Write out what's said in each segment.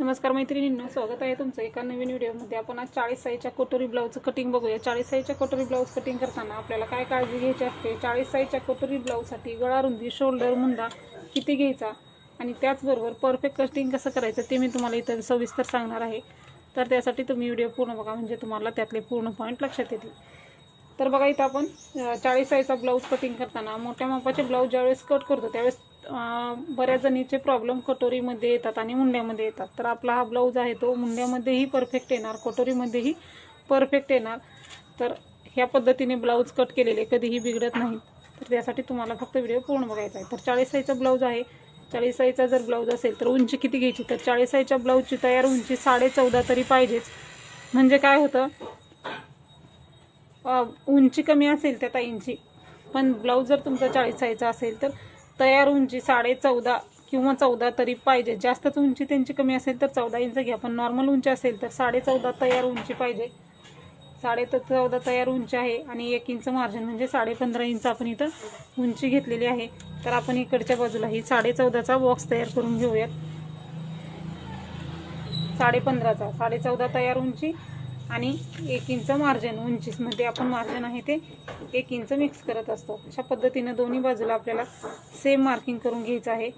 नमस्कार मैत्रिणींना स्वागत आहे तुमचं एका नवीन व्हिडिओमध्ये. आपण आज चाळीस साईजच्या कोटोरी ब्लाऊजचं कटिंग बघूया. चाळीस साईजच्या कोटोरी ब्लाऊज कटिंग करताना आपल्याला काय काळजी घ्यायची असते? चाळीस साईजच्या कोटोरी ब्लाऊजसाठी गळा रुंदी शोल्डर मुंदा किती घ्यायचा? आणि त्याचबरोबर परफेक्ट कटिंग कसं करायचं ते मी तुम्हाला इथं सविस्तर सांगणार आहे. तर त्यासाठी तुम्ही व्हिडिओ पूर्ण बघा म्हणजे तुम्हाला त्यातले पूर्ण पॉईंट लक्षात येतील. तर बघा इथं आपण चाळीस साईजचा ब्लाऊज कटिंग करताना मोठ्या मापाचे ब्लाऊज ज्यावेळेस कट करतो त्यावेळेस बऱ्याच जणीचे प्रॉब्लेम कटोरीमध्ये येतात आणि मुंड्यामध्ये येतात. तर आपला हा ब्लाऊज आहे तो मुंड्यामध्येही परफेक्ट येणार कटोरीमध्येही परफेक्ट येणार. तर ह्या पद्धतीने ब्लाऊज कट केलेले कधीही बिघडत नाहीत. तर त्यासाठी तुम्हाला फक्त व्हिडिओ पूर्ण बघायचा आहे. तर चाळीस साईजचा ब्लाऊज आहे. चाळीस साईजचा जर ब्लाऊज असेल तर उंची किती घ्यायची? तर चाळीस साईजच्या ब्लाऊजची तयार उंची साडे चौदा तरी पाहिजेच. म्हणजे काय होतं? उंची कमी असेल त्या ताईंची. पण ब्लाऊज जर तुमचा चाळीस साईजचा असेल तर तयार उंची साडे चौदा किंवा चौदा तरी पाहिजे. जास्तच उंची त्यांची कमी असेल तर चौदा इंच घ्या पण नॉर्मल उंची असेल तर साडे चौदा तयार उंची पाहिजे. साडे चौदा तयार उंची आहे आणि एक इंच मार्जिन म्हणजे साडे पंधरा इंच आपण इथं उंची घेतलेली आहे. तर आपण इकडच्या बाजूला ही साडे चौदाचा बॉक्स तयार करून घेऊयात. साडे पंधराचा साडे चौदा तयार उंची. आणि एक इंच मार्जिन उंचीसमध्ये आपण मार्जिन आहे ते एक इंच मिक्स करत असतो. अशा पद्धतीनं दोन्ही बाजूला आपल्याला सेम मार्किंग करून घ्यायचं आहे.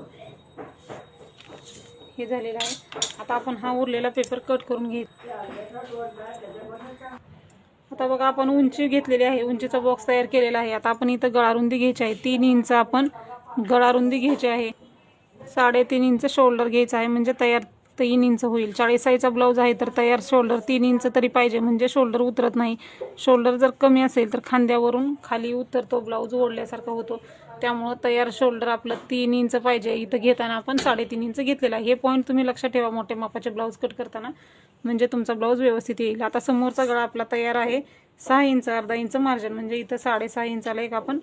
हे झालेलं आहे. आता आपण हा उरलेला पेपर कट करून घे आता बघा आपण उंची घेतलेली आहे. उंचीचा बॉक्स तयार केलेला आहे. आता आपण इथं गळारुंदी घ्यायची आहे. तीन इंच आपण गळारुंदी घ्यायची आहे. साडेतीन इंच शोल्डर घ्यायचं आहे. म्हणजे तयार तीन इंच होईल. चाळीस साईजचा ब्लाऊज आहे तर तयार शोल्डर तीन इंच तरी पाहिजे. म्हणजे शोल्डर उतरत नाही. शोल्डर जर कमी असेल तर खांद्यावरून खाली उतरतो. ब्लाऊज ओढल्यासारखा होतो. त्यामुळं तयार शोल्डर आपलं तीन इंच पाहिजे. इथं घेताना आपण साडेतीन इंच घेतलेला आहे. हे पॉईंट तुम्ही लक्षात ठेवा मोठ्या मापाचे ब्लाऊज कट करताना. म्हणजे तुमचा ब्लाऊज व्यवस्थित येईल. आता समोरचा गळा आपला तयार आहे. सहा इंच अर्धा इंच मार्जिन म्हणजे इथं साडेसहा इंचाला एक आपण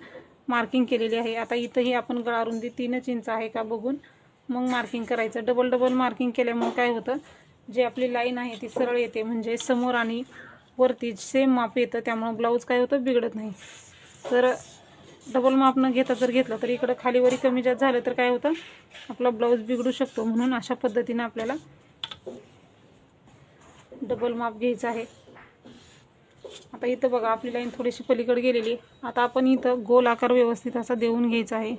मार्किंग केलेली आहे. आता इथंही आपण गळा रुंदी तीनच इंच आहे का बघून मग मार्किंग करायचं. डबल डबल मार्किंग केल्यामुळे काय होतं? जे आपली लाईन आहे ती सरळ येते. म्हणजे समोर आणि वरती सेम माप येतं. त्यामुळं ब्लाऊज काय होतं? बिघडत नाही. तर डबल माप न घेता जर घेतलं तर इकडं खालीवरी कमी जास्त झालं तर काय होतं? आपला ब्लाऊज बिघडू शकतो. म्हणून अशा पद्धतीने आपल्याला डबल माप घ्यायचं आहे. आता इथं बघा आपली लाईन थोडीशी पलीकडे गेलेली. आता आपण इथं गोल आकार व्यवस्थित असा देऊन घ्यायचा आहे.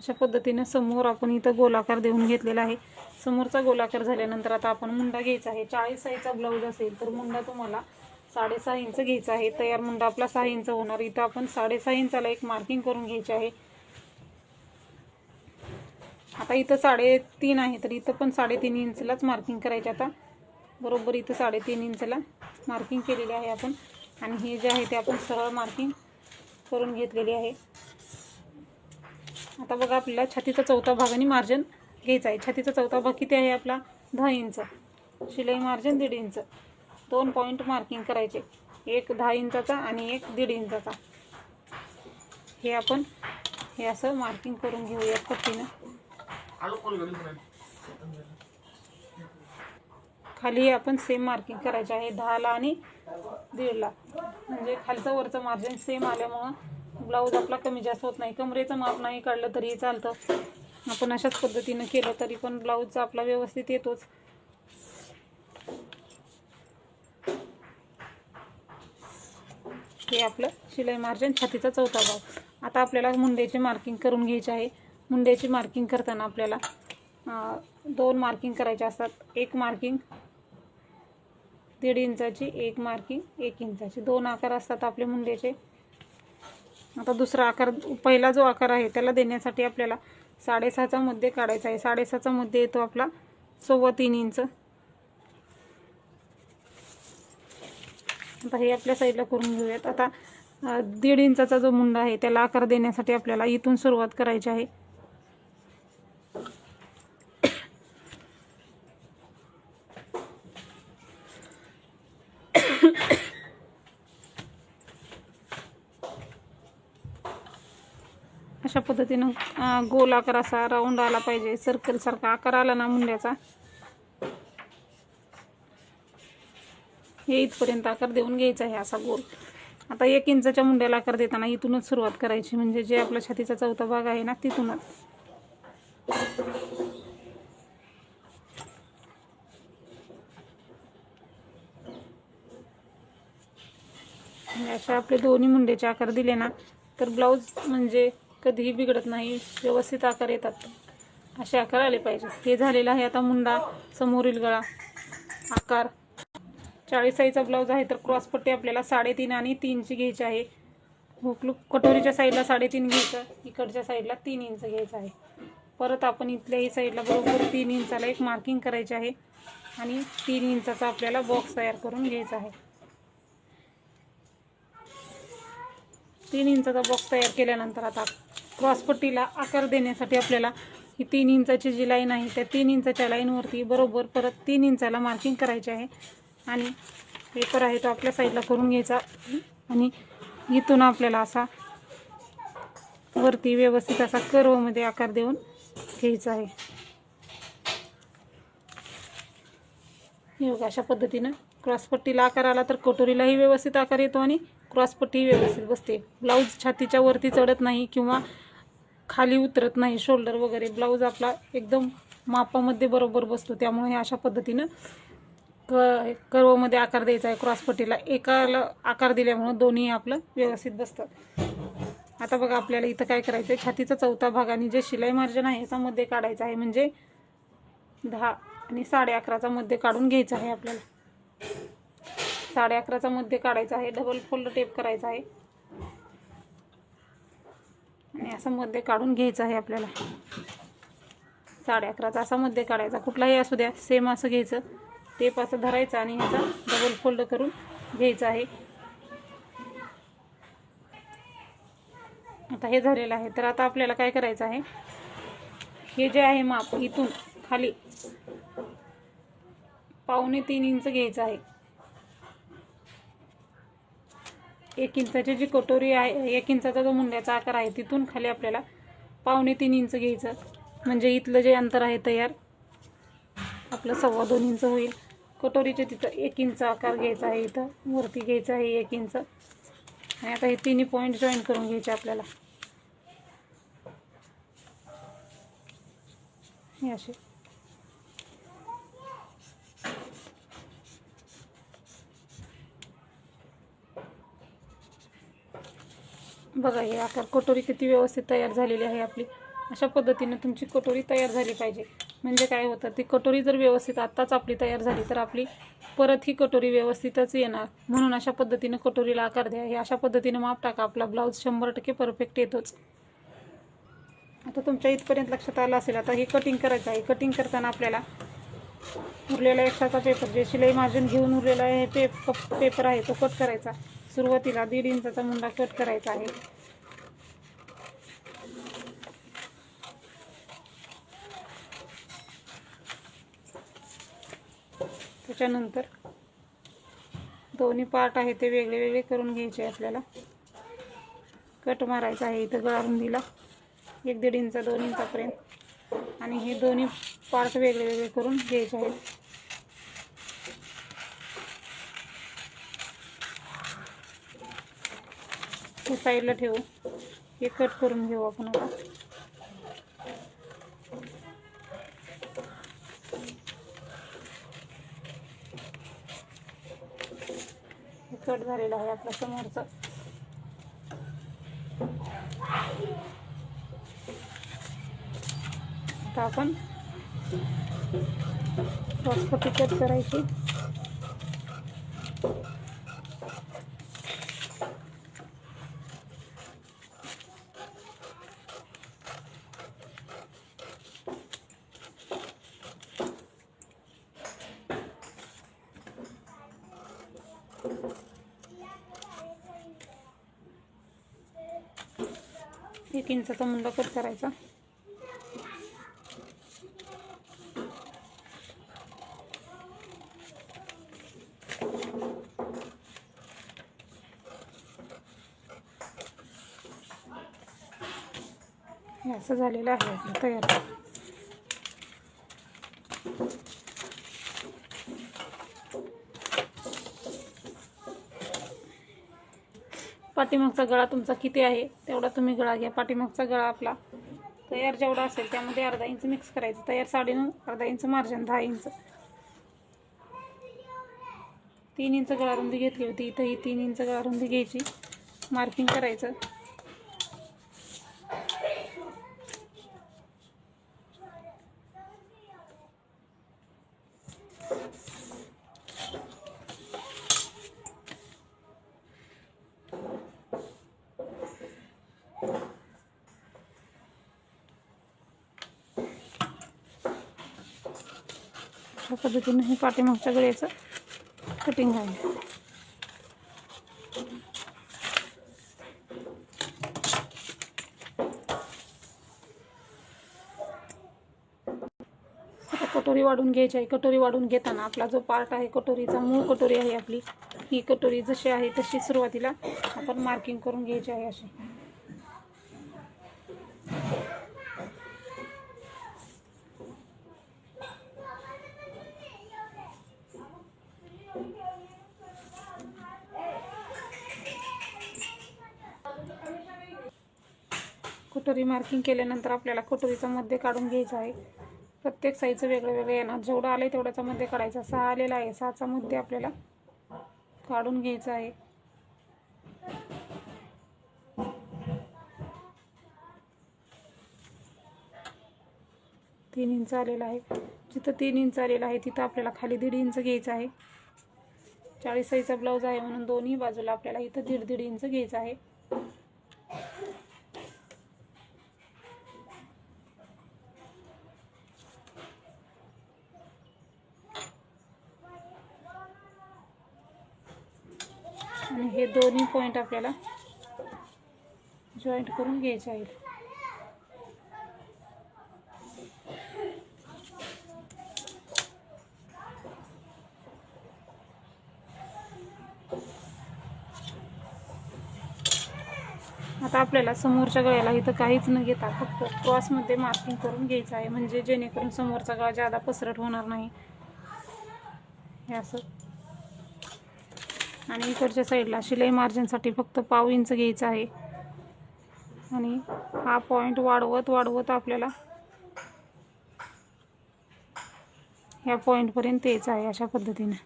अशा पद्धतीने समोर आपण इथं गोलाकार देऊन घेतलेला आहे. समोरचा गोलाकार झाल्यानंतर आता आपण मुंडा घ्यायचा आहे. चाळीस साईजचा ब्लाऊज असेल तर मुंडा तुम्हाला साडेसहा इंच घ्यायचा आहे. तयार मुंडा आपला सहा इंच होणार. इथं आपण साडेसहा इंचाला एक मार्किंग करून घ्यायची आहे. आता इथं साडेतीन आहे तर इथं पण साडेतीन इंचलाच मार्किंग करायचे आता. बरोबर इथं साडेतीन इंचला मार्किंग केलेली आहे आपण. आणि हे जे आहे ते आपण सरळ मार्किंग करून घेतलेली आहे. आता बघा आपल्याला छातीचा चौथा भाग आणि मार्जिन घ्यायचा आहे. छातीचा चौथा भाग किती आहे आपला? दहा इंच. शिलाई मार्जिन दीड इंच. दोन पॉईंट मार्किंग करायचे. एक दहा इंचाचा आणि एक दीड इंचाचा. हे आपण हे असं मार्किंग करून घेऊया पट्टीनं. खाली आपण सेम मार्किंग करायचे आहे. दहाला आणि दीडला. म्हणजे खालचं वरचं मार्जिन सेम आल्यामुळं ब्लाऊज आपला कमी जास्त होत नाही. कमरेचं माप नाही काढलं तरी चालतं. आपण अशाच पद्धतीनं केलं तरी पण ब्लाऊज आपला व्यवस्थित येतोच. हे आपलं शिलाई मार्जिन छातीचा चौथा भाग. आता आपल्याला मुंड्याची मार्किंग करून घ्यायची आहे. मुंड्याची मार्किंग करताना आपल्याला दोन मार्किंग करायचे असतात. एक मार्किंग दीड इंचाची एक मार्किंग एक इंचाची. दोन आकार असतात आपले मुंड्याचे आता दुसरा आकार पहिला जो आकार आहे त्याला देण्यासाठी आपल्याला साडेसहाचा मध्ये काढायचा आहे. साडेसहाचा मध्ये येतो आपला सव्वा तीन इंच. आता हे आपल्या साईडला करून घेऊयात. आता दीड इंचाचा जो मुंडा आहे त्याला आकार देण्यासाठी आपल्याला इथून सुरुवात करायची आहे. पद्धतीनं गोल आकार असा राऊंड आला पाहिजे. सर्कलसारखा आकार आला ना मुंड्याचा. हे इथपर्यंत आकार देऊन घ्यायचा आहे असा गोल. आता एक इंचाच्या मुंड्याला आकार देताना इथूनच सुरुवात करायची. म्हणजे जे आपला छातीचा चौथा भाग आहे ना तिथूनच. म्हणजे अशा आपले दोन्ही मुंड्याचे आकार दिले ना तर ब्लाऊज म्हणजे कधीही बिघडत नाही. व्यवस्थित आकार येतात. असे आकार आले पाहिजेत. हे झालेलं आहे आता मुंडा समोरील गळा आकार. चाळीसाईचा ब्लाऊज आहे तर क्रॉसपट्टी आपल्याला साडेतीन आणि तीनची घ्यायची आहे. हुकलूक कटोरीच्या साईडला साडेतीन घ्यायचं इकडच्या साईडला तीन इंच घ्यायचं आहे. परत आपण इथल्याही साईडला बरोबर तीन इंचाला एक मार्किंग करायची आहे. आणि तीन इंचाचा आपल्याला बॉक्स तयार करून घ्यायचा आहे. तीन इंचाचा बॉक्स तयार केल्यानंतर आता क्रॉसपट्टीला आकार देण्यासाठी आपल्याला ही तीन इंचाची जी लाईन आहे त्या तीन इंचाच्या लाईनवरती बरोबर परत तीन इंचाला मार्किंग करायचे आहे. आणि पेपर आहे तो आपल्या साईडला करून घ्यायचा. आणि इथून आपल्याला असा वरती व्यवस्थित असा कर्वमध्ये आकार देऊन घ्यायचा आहे. योग अशा पद्धतीनं क्रॉसपट्टीला आकार आला तर कटोरीलाही व्यवस्थित आकार येतो आणि क्रॉसपट्टी व्यवस्थित बसते. ब्लाऊज छातीच्या वरती चढत नाही किंवा खाली उतरत नाही शोल्डर वगैरे ब्लाऊज आपला एकदम मापामध्ये बरोबर बसतो. त्यामुळे हे अशा पद्धतीनं क कर्वमध्ये आकार द्यायचा आहे क्रॉसपट्टीला एकाला आकार दिल्यामुळं दोन्ही आपलं व्यवस्थित बसतं आता बघा आपल्याला इथं काय करायचं आहे छातीचा चौथा भाग आणि जे शिलाई मार्जन आहे याचा मध्ये काढायचा आहे. म्हणजे दहा आणि साडे अकराचा मध्ये काढून घ्यायचा आहे आपल्याला. साडे अकराचा मध्ये काढायचा आहे. डबल फोल्ड टेप करायचा आहे. आणि असं मध्ये काढून घ्यायचं आहे आपल्याला. साडे अकराचा असा मध्ये काढायचा. कुठलाही असू द्या सेम असं घ्यायचं. टेप असं धरायचं आणि ह्याचा डबल फोल्ड करून घ्यायचं आहे. आता हे झालेलं आहे. तर आता आपल्याला काय करायचं आहे? हे जे आहे माप इथून खाली पावणे तीन इंच घ्यायचं आहे. एक इंचाची जी कटोरी आहे एक इंचाचा जो मुंड्याचा आकार आहे तिथून खाली आपल्याला पावणे तीन इंच घ्यायचं. म्हणजे इथलं जे अंतर आहे तयार आपलं सव्वा दोन इंच होईल. कटोरीचे तिथं एक इंच आकार घ्यायचा आहे इथं वरती घ्यायचं आहे एक इंच. आणि आता हे तिन्ही पॉईंट जॉईन करून घ्यायचे आपल्याला. हे असे. बघा हे आकार कटोरी किती व्यवस्थित तयार झालेली आहे आपली. अशा पद्धतीने तुमची कटोरी तयार झाली पाहिजे. म्हणजे काय होतं ती कटोरी जर व्यवस्थित आत्ताच आपली तयार झाली तर आपली परत ही कटोरी व्यवस्थितच येणार. म्हणून अशा पद्धतीनं कटोरीला आकार द्या. हे अशा पद्धतीनं माप टाका. आपला ब्लाऊज शंभर टक्के परफेक्ट येतोच. आता तुमच्या इथपर्यंत लक्षात आलं असेल आता हे कटिंग करायचं आहे. कटिंग करताना आपल्याला उरलेला एक्स्ट्राचा पेपर जे शिलाई मार्जिन घेऊन उरलेला आहे पे पेपर आहे तो कट करायचा. सुरुवातीला दीड इंचाचा मुंडा कट करायचा आहे. त्याच्यानंतर दोन्ही पार्ट आहे ते वेगळे वेगळे करून घ्यायचे आपल्याला. कट मारायचा आहे इथं गळारुंदीला एक दीड इंच दोन इंचापर्यंत. आणि हे दोन्ही पार्ट वेगळे वेगळे करून घ्यायचे आहेत. हे साईडला ठेवू. हे कट करून घेऊ आपण आता. हे कट झालेलं आहे आपलं समोरचं. आता आपण कट करायची. एक इंचाचा मुंडा कट करायचा. हे असं झालेलं आहे. तयार पाठीमागचा गळा तुमचा किती आहे तेवढा तुम्ही गळा घ्या. पाठीमागचा गळा आपला तयार जेवढा असेल त्यामध्ये अर्धा इंच मिक्स करायचं. तयार साडेनऊ अर्धा इंच मार्जिन दहा इंच. तीन इंच गळा रुंदी घेतली होती. इथं ही तीन इंच गळा रुंदी घ्यायची. मार्किंग करायचं. अशा पद्धतीनं हे पाठीमागच्या गळ्याचं कटिंग आहे. कटोरी वाढून घ्यायची आहे. कटोरी वाढून घेताना आपला जो पार्ट आहे कटोरीचा मूळ कटोरी आहे आपली ही कटोरी जशी आहे तशी सुरुवातीला आपण मार्किंग करून घ्यायची आहे अशी. कटोरी मार्किंग केल्यानंतर आपल्याला कटोरीचा मध्ये काढून घ्यायचा आहे. प्रत्येक साईजचं वेगळं वेगळं येणार जेवढं आलं आहे तेवढ्याचा मध्य काढायचा. सहा आलेला आहे. सहाचा मध्य आपल्याला काढून घ्यायचा आहे. तीन इंच आलेला आहे. जिथं तीन इंच आलेला आहे तिथं आपल्याला खाली दीड इंच घ्यायचं आहे. चाळीस साईजचा ब्लाऊज आहे म्हणून दोन्ही बाजूला आपल्याला इथं दीड दीड इंच घ्यायचं आहे आणि हे दोन्ही पॉईंट आपल्याला जॉईंट करून घ्यायचे आहे. आता आपल्याला समोरच्या गळ्याला इथं काहीच न घेता फक्त क्रॉसमध्ये मार्किंग करून घ्यायचं आहे. म्हणजे जेणेकरून समोरचा गळा जादा पसरट होणार नाही. हे असं. आणि इकडच्या साईडला शिलाई मार्जिनसाठी फक्त पाव इंच घ्यायचं आहे. आणि हा पॉईंट वाढवत वाढवत आपल्याला ह्या पॉईंटपर्यंत यायचं आहे अशा पद्धतीने.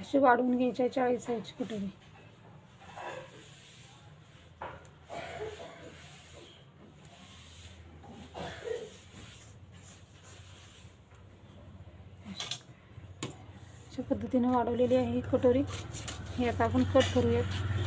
अशी वाढवून घ्यायची आहे चाळीस साईजची कुठेही अशा पद्धतीने वाढवलेली आहे ही कटोरी. हे आता आपण कट करूयात.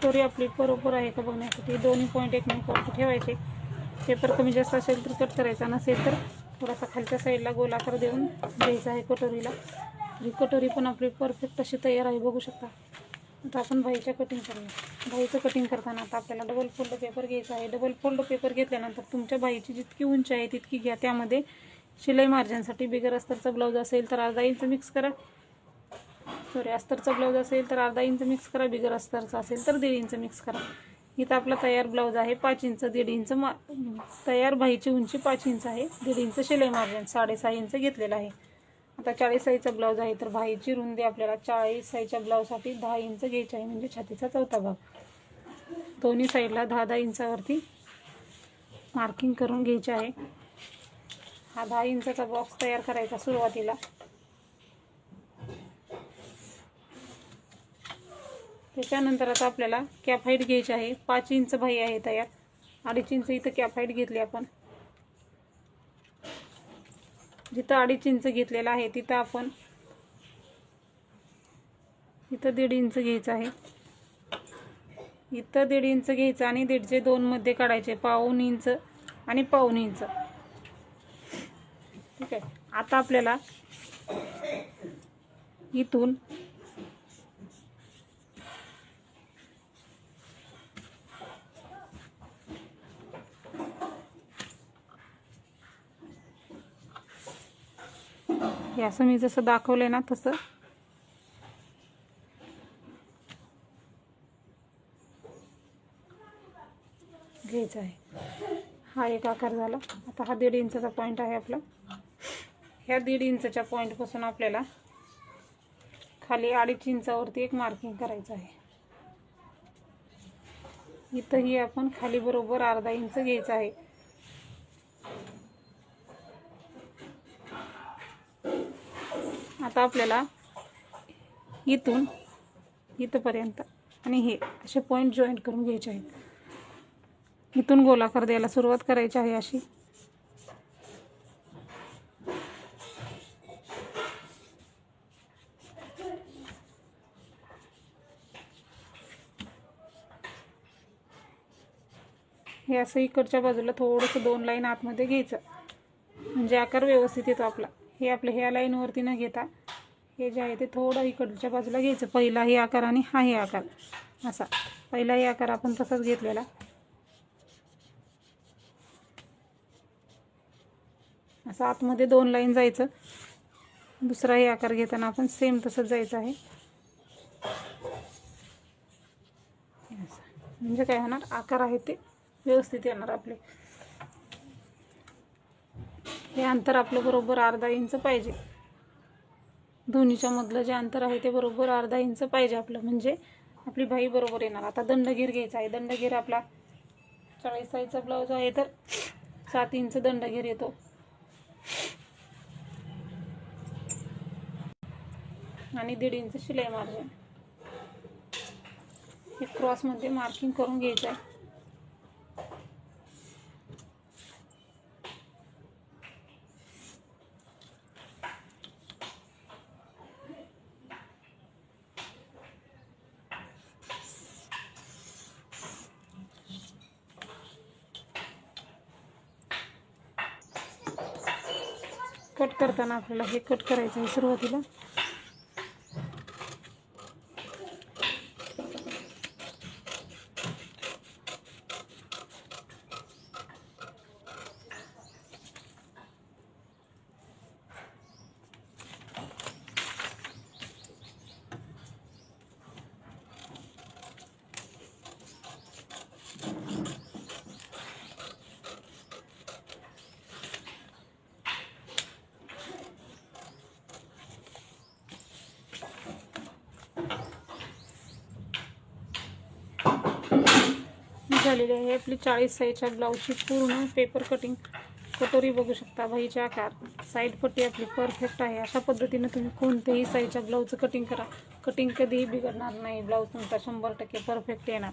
कटोरी आपली बरोबर आहे का बघण्यासाठी? दोन्ही पॉईंट एकमेकावरती ठेवायचे. पेपर कमी जास्त असेल तर कट करायचा नसेल तर थोडासा खालच्या साईडला गोलाकार देऊन द्यायचा आहे कटोरीला. ही कटोरी पण आपली परफेक्ट अशी तयार आहे बघू शकता. आता आपण भाईच्या कटिंग करूया. भाईचं कटिंग करताना आता आपल्याला डबल फोल्ड पेपर घ्यायचा आहे. डबल फोल्ड पेपर घेतल्यानंतर तुमच्या बाईची जितकी उंची आहे तितकी घ्या. त्यामध्ये शिलाई मार्जिनसाठी बिगर अस्तरचा ब्लाऊज असेल तर अर्धा इंच मिक्स करा. सॉरी अस्तरचा ब्लाऊज असेल तर अर्धा इंच मिक्स करा बिगर अस्तरचा असेल तर दीड इंच मिक्स करा. इथं आपला तयार ब्लाऊज आहे पाच इंच दीड इंच मा तयार भाईची उंची पाच इंच आहे दीड इंच शिलाई मार्जिन साडेसहा इंच घेतलेलं आहे. आता चाळीस साईजचा ब्लाऊज आहे तर भाईची रुंदी आपल्याला चाळीस साईजच्या ब्लाऊजसाठी दहा इंच घ्यायची आहे म्हणजे छातीचा चौथा भाग. दोन्ही साईडला दहा दहा इंचावरती मार्किंग करून घ्यायची आहे. हा दहा इंचाचा बॉक्स तयार करायचा सुरुवातीला. त्याच्यानंतर आता आपल्याला कॅप हाईट घ्यायची आहे. पाच इंच भाई आहे तयार. अडीच इंच इथं कॅप हाईट घेतली आपण. जिथं अडीच इंच घेतलेलं आहे तिथं आपण इथं दीड इंच घ्यायचं आहे. इथं दीड इंच घ्यायचं आणि दीडचे दोनमध्ये काढायचे. पाऊन इंच आणि पाऊन इंच. ठीक आहे. आता आपल्याला इथून हे असं मी जसं दाखवलंय ना तसं. घ्यायचं आहे. हा एक आकार झाला. आता हा दीड इंचाचा पॉईंट आहे आपला. ह्या दीड इंचच्या पॉईंटपासून आपल्याला खाली अडीच इंचावरती एक मार्किंग करायचं आहे. इथंही आपण खाली बरोबर अर्धा इंच घ्यायचं आहे. आता आपल्याला इथून इथंपर्यंत आणि हे असे पॉईंट जॉईंट करून घ्यायचे आहेत. इथून गोलाकार द्यायला सुरुवात करायची आहे अशी. हे असं इकडच्या बाजूला थोडंसं दोन लाईन आतमध्ये घ्यायचं. म्हणजे आकार व्यवस्थित येतो आपला. हे आपलं ह्या लाईनवरती न घेता हे जे आहे ते थोडं इकडच्या बाजूला घ्यायचं. पहिला हे आकार आणि हा हे आकार. असा. पहिला हे आकार आपण तसाच घेतलेला. असं आतमध्ये दोन लाईन जायचं. दुसराही आकार घेताना आपण सेम तसंच जायचं आहे. असं. म्हणजे काय होणार? आकार आहे ते व्यवस्थित येणार आपले. हे अंतर आपलं बरोबर अर्धा इंच पाहिजे. दोन्हीच्या मधलं जे अंतर आहे ते बरोबर अर्धा इंच पाहिजे आपलं. म्हणजे आपली बाई बरोबर येणार. आता दंडगीर घ्यायचा आहे. दंडगीर आपला चाळीस साईजचा ब्लाऊज आहे तर सात इंच दंडगीर येतो. आणि दीड इंच शिलाई मार्जिन. हे क्रॉसमध्ये मार्किंग करून घ्यायचं आहे. कट करताना आपल्याला हे कट करायचं आहे सुरुवातीला. झालेली आहे. आपली चाळीस साईजच्या ब्लाऊजची पूर्ण पेपर कटिंग कटोरी बघू शकता बाईचे आकार. साईड पट्टी आपली परफेक्ट आहे. अशा पद्धतीनं तुम्ही कोणत्याही साईजच्या ब्लाऊजचं कटिंग करा. कटिंग कधीही बिघडणार नाही. ब्लाऊज तुमचा शंभर टक्के परफेक्ट येणार.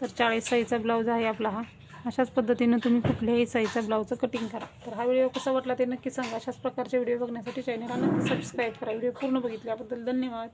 तर चाळीस साईजचा ब्लाऊज आहे आपला हा. अशाच पद्धतीनं तुम्ही कुठल्याही साईजचा ब्लाऊजचं कटिंग करा. तर हा व्हिडिओ कसा वाटला ते नक्की सांगा. अशाच प्रकारचे व्हिडिओ बघण्यासाठी चॅनलला नक्की सबस्क्राईब करा. व्हिडिओ पूर्ण बघितल्याबद्दल धन्यवाद.